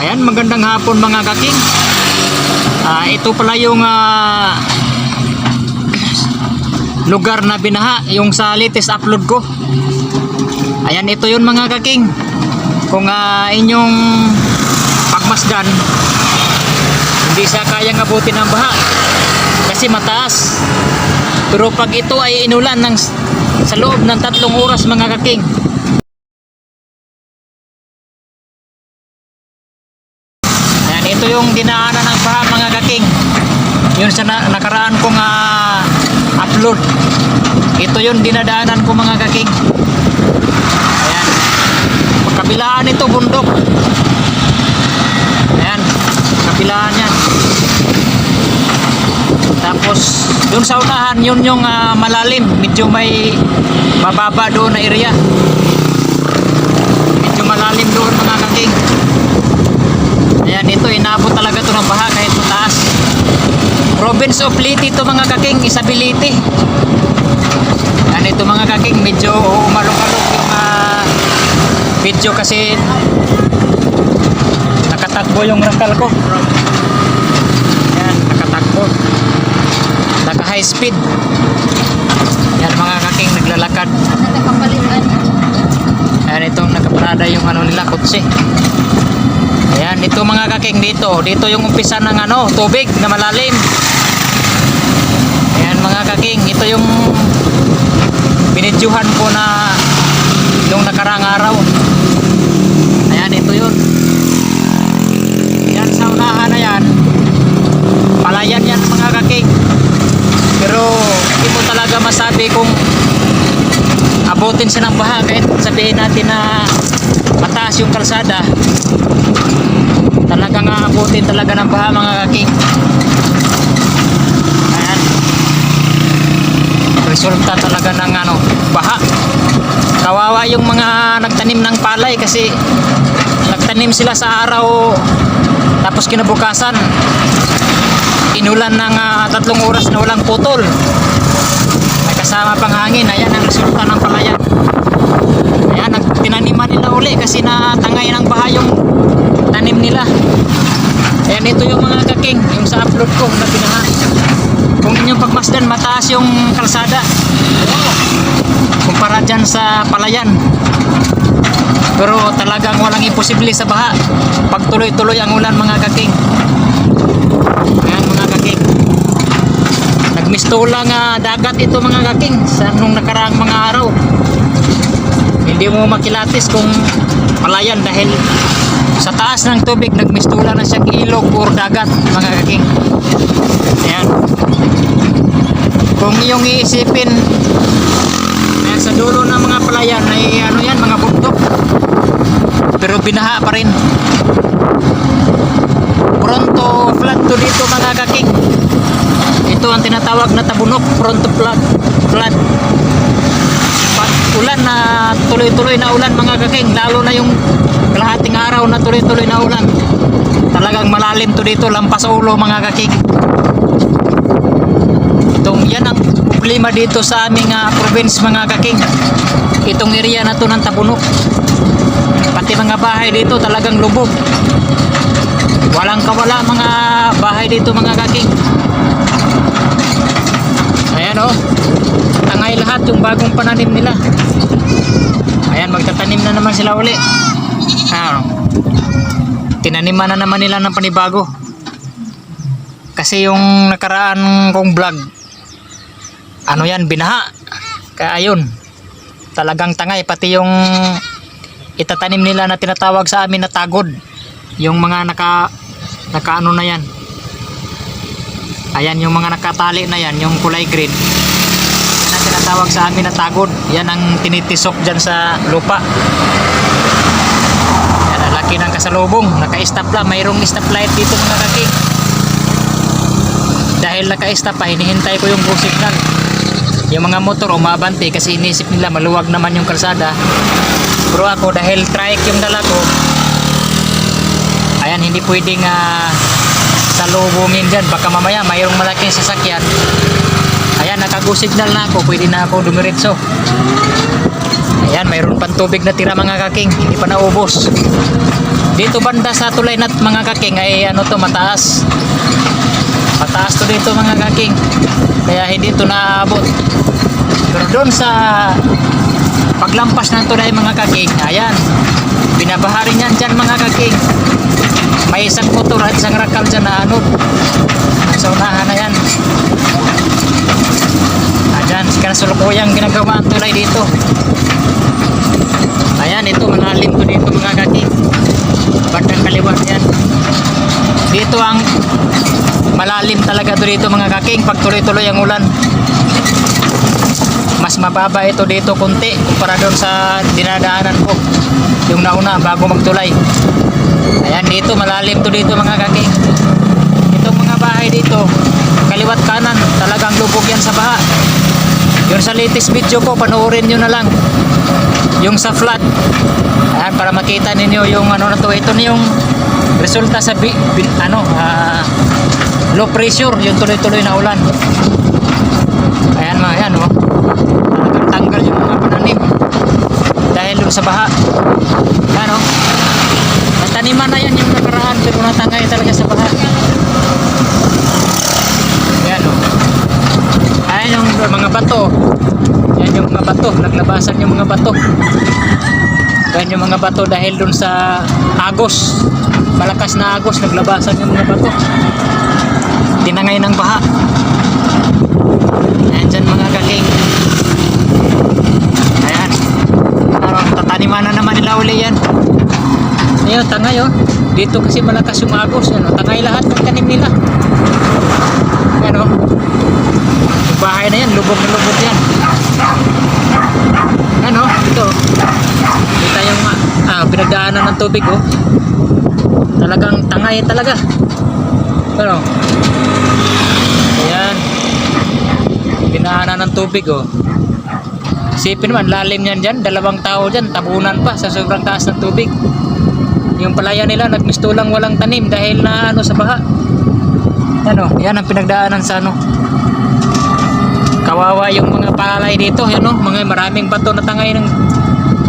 Ayan, magandang hapon mga kaking. Ah, ito pala yung ah, lugar na binaha, yung sa latest upload ko. Ayan, ito yun mga kaking. Kung ah, inyong pagmasdan, hindi siya kayang abutin ng baha kasi mataas. Pero pag ito ay inulan ng sa loob ng tatlong oras mga kaking, yung dinaanan ng baha mga kaking. Yun sa na- nakaraan kong ah, upload. Ito yung dinadaanan ko mga kaking. Ayan. Pagkabilaan ito bundok. Ayan. Pagkabilaan yan. Tapos, yung sa unahan, yun yung ah, malalim. Medyo may mababa doon na area. Medyo malalim doon mga kaking. Ayan, ito inabot talaga to ng baha kahit mataas. Province of Leyte ito mga kaking, Isabilite. Ayan, ito mga kaking, medyo umalong-along yung ah, video kasi nakatakbo yung rakal ko. Ayan, nakatakbo. Naka high speed. Ayan mga kaking, naglalakad. Nakapalitan. Ayan, itong nakaparada yung ano nila, kutsi. Ayan, ito mga kaking dito. Dito yung umpisa ng ano, tubig na malalim. Ayan mga kaking, ito yung binidyohan ko na yung nakarang araw. Ayan, ito yun. Yan sa unahan na yan. Palayan yan mga kaking. Pero hindi mo talaga masabi kung abutin siya ng baha kahit sabihin natin na mataas yung kalsada aabutin talaga ng baha mga kaking. Ayan. Resulta talaga ng ano baha. Kawawa yung mga nagtanim ng palay kasi nagtanim sila sa araw tapos kinabukasan inulan ng ah, tatlong oras na walang putol. May kasama pang hangin. Ayan ang resulta ng palayan. Ayan tinaniman nila uli kasi natangay ng baha yung tanim nila ayan ito yung mga kaking yung sa upload ko na binaha kung inyong pagmasdan mataas yung kalsada. Kumpara dyan sa palayan. Pero talagang walang imposible sa baha. Pag tuloy-tuloy ang ulan mga kaking. Ayan mga kaking. Nagmistula nga dagat ito mga kaking sa nung nakaraang mga araw hindi mo makilatis kung palayan dahil sa taas ng tubig nagmistula na siyang ilog or dagat mga kaking. Ayan. Kung iyong iisipin ayan, sa dulo ng mga palayan ay ano yan mga bundok pero binaha pa rin. Pronto flood to dito mga kaking. Ito ang tinatawag na tabunok pronto flood flood ulan na tuloy-tuloy na ulan mga kaking lalo na yung kalahating araw na tuloy-tuloy na ulan. Talagang malalim to dito lampas ulo mga kaking itong yan ang problema dito sa aming ah, province mga kaking itong area na to ng tabunok. Pati mga bahay dito talagang lubog. Walang kawala mga bahay dito mga kaking ayan o tangay lahat yung bagong pananim nila. Ayan magtatanim na naman sila uli. Ano tinaniman na naman nila ng panibago. Kasi yung nakaraan kong vlog ano yan binaha. Kaya ayun talagang tangay. Pati yung itatanim nila na tinatawag sa amin na tagod. Yung mga naka naka ano na yan. Ayan yung mga nakatali na yan yung kulay green tinatawag sa amin na tagod. Yan ang tinitisok dyan sa lupa. Yan ang laki ng kasalubong. Naka-stop lang. Mayroong stoplight dito mga kaking dahil naka-stop pa hinihintay ko yung go signal. Yung mga motor umabante kasi inisip nila maluwag naman yung kalsada. Pero ako dahil trike yung dala ko ayan hindi pwedeng ah, salubungin dyan. Baka mamaya mayroong malaking sasakyan nakago signal na ako pwede na ako dumiretso Ayan, mayroon pang tubig na tira mga kaking. Hindi pa naubos. Dito banda sa tulay na mga kaking ay ano to mataas. Mataas to dito mga kaking. Kaya hindi to naabot. Pero doon sa paglampas ng tulay mga kaking, ayan. Binabaharin yan dyan mga kaking. May isang motor at isang rakal dyan na anod. Sa unahan na yan. Ayan, kasulukuyang ginagawa ang tulay dito. Ayan, ito malalim to dito mga kaki. Bandang kaliwa yan. Dito ang malalim talaga to dito mga kaking pag tuloy-tuloy ang ulan. Mas mababa ito dito kunti kumpara doon sa dinadaanan ko. Yung nauna bago magtulay. Ayan, dito malalim to dito mga kaking. Itong mga bahay dito, kaliwat kanan, talagang lubog yan sa baha. Yung sa latest video ko, panoorin nyo na lang. Yung sa flood. Ayan, para makita ninyo yung ano na to. Ito na yung resulta sa bi, bin- ano, ah, low pressure, yung tuloy-tuloy na ulan. Ayan mga yan, oh. Pananim. Dahil dun sa baha. Ayan, oh. Nataniman na yan yung nakaraan, pero natangay talaga sa baha. Ayan, oh. Ayan yung mga bato. Yan yung mga bato. Naglabasan yung mga bato. Yan yung mga bato dahil dun sa agos. Malakas na agos. Naglabasan yung mga bato. Tinangay ng baha. Ayan dyan mga galing. Ayan. Parang tataniman na naman nila uli yan. Ayun, tangay oh. Dito kasi malakas yung agos. Ano, tangay lahat ng tanim nila. Ayan oh. Yung bahay na yan, lubog na lubog yan. Ano, ito. Kita yung ah, pinagdaanan ng tubig, oh. Talagang tangay talaga. Ano? Ayan. Pinaanan ng tubig, oh. Isipin naman, lalim yan dyan. Dalawang tao dyan, tabunan pa sa sobrang taas ng tubig. Yung palaya nila, nagmistulang walang tanim dahil na ano sa baha. Ano, yan ang pinagdaanan sa ano, kawawa yung mga palay dito yan no? mga maraming bato na tangay ng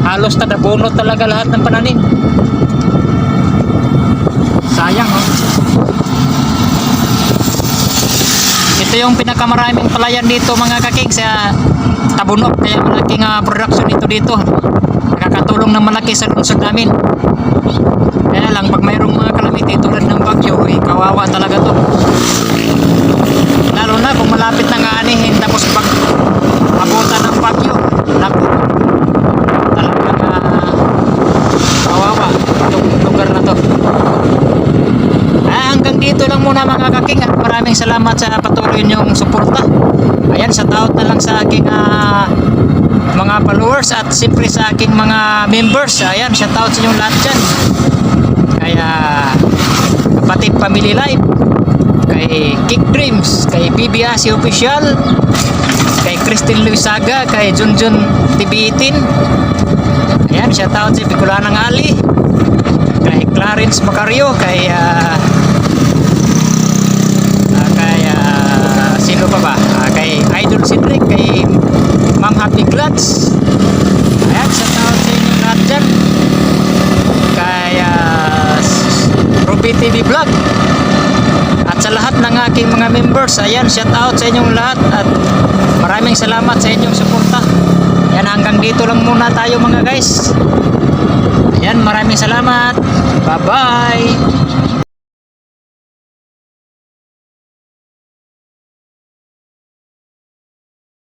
halos na nabunot talaga lahat ng pananim. Sayang oh. Ito yung pinakamaraming palayan dito mga kaking sa tabunok. Kaya malaking ah, production ito dito. Nakakatulong ng malaki sa lungsod namin kaya lang pag mayroong mga kalamiti tulad ng bagyo eh, kawawa talaga to. Lalo na kung malapit na nga anihin tapos pag abutan ng bagyo naku talagang uh, kawawa itong lugar na to. Ah, hanggang dito lang muna mga kaking at maraming salamat sa patuloy niyong suporta. Ayan sa taot na lang sa aking ah, mga followers at siyempre sa aking mga members. Ayan shout out sa inyong lahat dyan kaya kapatid family life kay Kick Dreams, kay PBAC Official, kay Christine Luisaga, kay Junjun TV18. Ayan, shout out si Bicolanang Ali, kay Clarence Macario, kay ah, ah, kay ah, sino pa ba? Ah, kay Idol Cedric, kay Ma'am Happy Glads. Ayan, shout out sa inyo lahat dyan. Kay ah, Ruby TV Vlog. At sa lahat ng aking mga members, ayan, shout out sa inyong lahat at maraming salamat sa inyong suporta. Yan, hanggang dito lang muna tayo mga guys. Ayan, maraming salamat. Bye-bye.